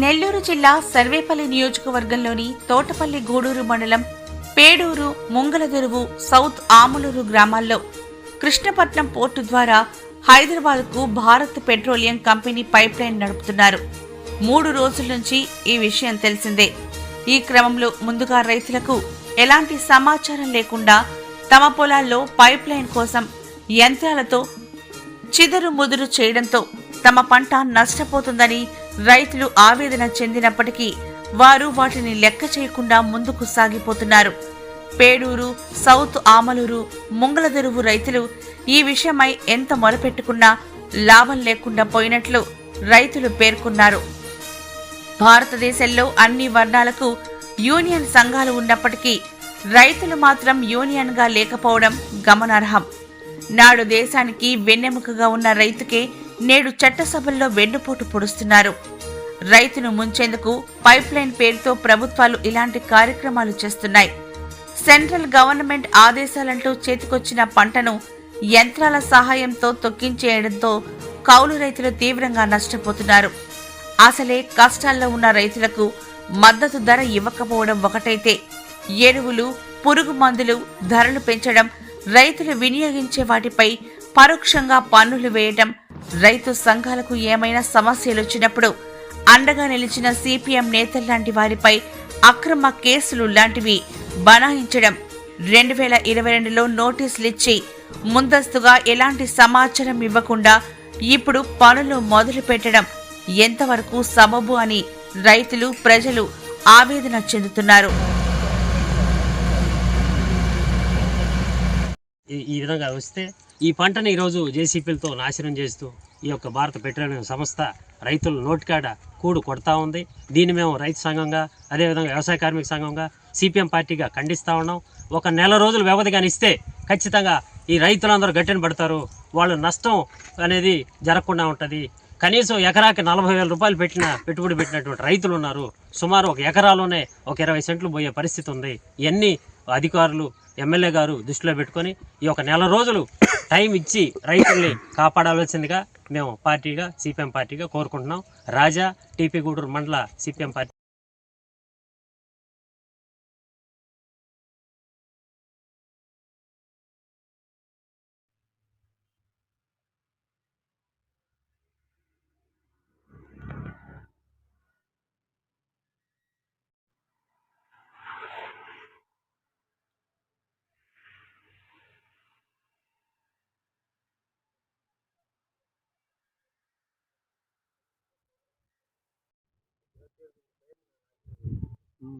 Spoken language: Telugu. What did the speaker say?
నెల్లూరు జిల్లా సర్వేపల్లి నియోజకవర్గంలోని తోటపల్లి గూడూరు మండలం పేడూరు ముంగలదెరువు సౌత్ ఆములూరు గ్రామాల్లో కృష్ణపట్నం పోర్టు ద్వారా హైదరాబాద్కు Bharat petroleum company pipeline నడుపుతున్నారు. మూడు రోజుల నుంచి ఈ విషయం తెలిసిందే. ఈ క్రమంలో ముందుగా రైతులకు ఎలాంటి సమాచారం లేకుండా తమ పొలాల్లో పైప్ లైన్ కోసం యంత్రాలతో చిదరు ముదురు చేయడంతో తమ పంట నష్టపోతుందని రైతులు ఆవేదన చెందినప్పటికీ వారు వాటిని లెక్క చేయకుండా ముందుకు సాగిపోతున్నారు. పేడూరు సౌత్ ఆమలూరు ముంగలదెరువు రైతులు ఈ విషయమై ఎంత మొరపెట్టుకున్నా లాభం లేకుండా పోయినట్లు రైతులు పేర్కొన్నారు. భారతదేశంలో అన్ని వర్ణాలకు యూనియన్ సంఘాలు ఉన్నప్పటికీ రైతులు మాత్రం యూనియన్గా లేకపోవడం గమనార్హం. నాడు దేశానికి వెన్నెముకగా ఉన్న రైతుకే నేడు చట్టసభల్లో వెన్నుపోటు పొడుస్తున్నారు. రైతును ముంచేందుకు పైప్లైన్ పేరుతో ప్రభుత్వాలు ఇలాంటి కార్యక్రమాలు చేస్తున్నాయి. సెంట్రల్ గవర్నమెంట్ ఆదేశాలంటూ చేతికొచ్చిన పంటను యంత్రాల సహాయంతో తొక్కించేయడంతో కౌలు రైతులు తీవ్రంగా నష్టపోతున్నారు. అసలే కష్టాల్లో ఉన్న రైతులకు మద్దతు ధర ఇవ్వకపోవడం ఒకటైతే. ఎరువులు పురుగు మందులు ధరలు పెంచడం రైతులు వినియోగించే వాటిపై పరోక్షంగా పన్నులు వేయడం రైతు సంఘాలకు ఏమైనా సమస్యలు వచ్చినప్పుడు అండగా నిలిచిన సిపిఎం నేతల్లాంటి వారిపై అక్రమ కేసులు లాంటివి బనాయించడం రెండు వేల ఇరవై రెండులో నోటీసులు ఇచ్చి ముందస్తుగా ఎలాంటి సమాచారం ఇవ్వకుండా ఇప్పుడు పనులు మొదలు పెట్టడం ఎంతవరకు సబబు అని రైతులు ప్రజలు ఆవేదన చెందుతున్నారు. ఈ- ఈ విధంగా వస్తే ఈ పంటని ఈరోజు జేసీపీలతో నాశనం చేస్తూ ఈ యొక్క భారత పెట్రోలియం సంస్థ రైతుల నోటికాడ కూడు కొడతా ఉంది. దీన్ని మేము రైతు సంఘంగా అదేవిధంగా వ్యవసాయ కార్మిక సంఘంగా సిపిఎం పార్టీగా ఖండిస్తూ ఉన్నాం. ఒక నెల రోజులు వ్యవధి కానీ ఇస్తే ఖచ్చితంగా ఈ రైతులందరూ గట్టిన పడతారు. వాళ్ళు నష్టం అనేది జరగకుండా ఉంటుంది. కనీసం ఎకరాకి నలభై వేల రూపాయలు పెట్టిన పెట్టుబడి పెట్టినటువంటి రైతులు ఉన్నారు. సుమారు ఒక ఎకరాలోనే ఒక ఇరవై సెంట్లు పోయే పరిస్థితి ఉంది. ఇవన్నీ అధికారులు ఎమ్మెల్యే గారు దృష్టిలో పెట్టుకొని ఈ ఒక నెల రోజులు టైం ఇచ్చి రైతుల్ని కాపాడాల్సిందిగా మేము పార్టీగా సిపిఎం పార్టీగా కోరుకుంటున్నాం. రాజా టీపీ గూడూరు మండల సిపిఎం పార్టీ ಹ್ಞೂ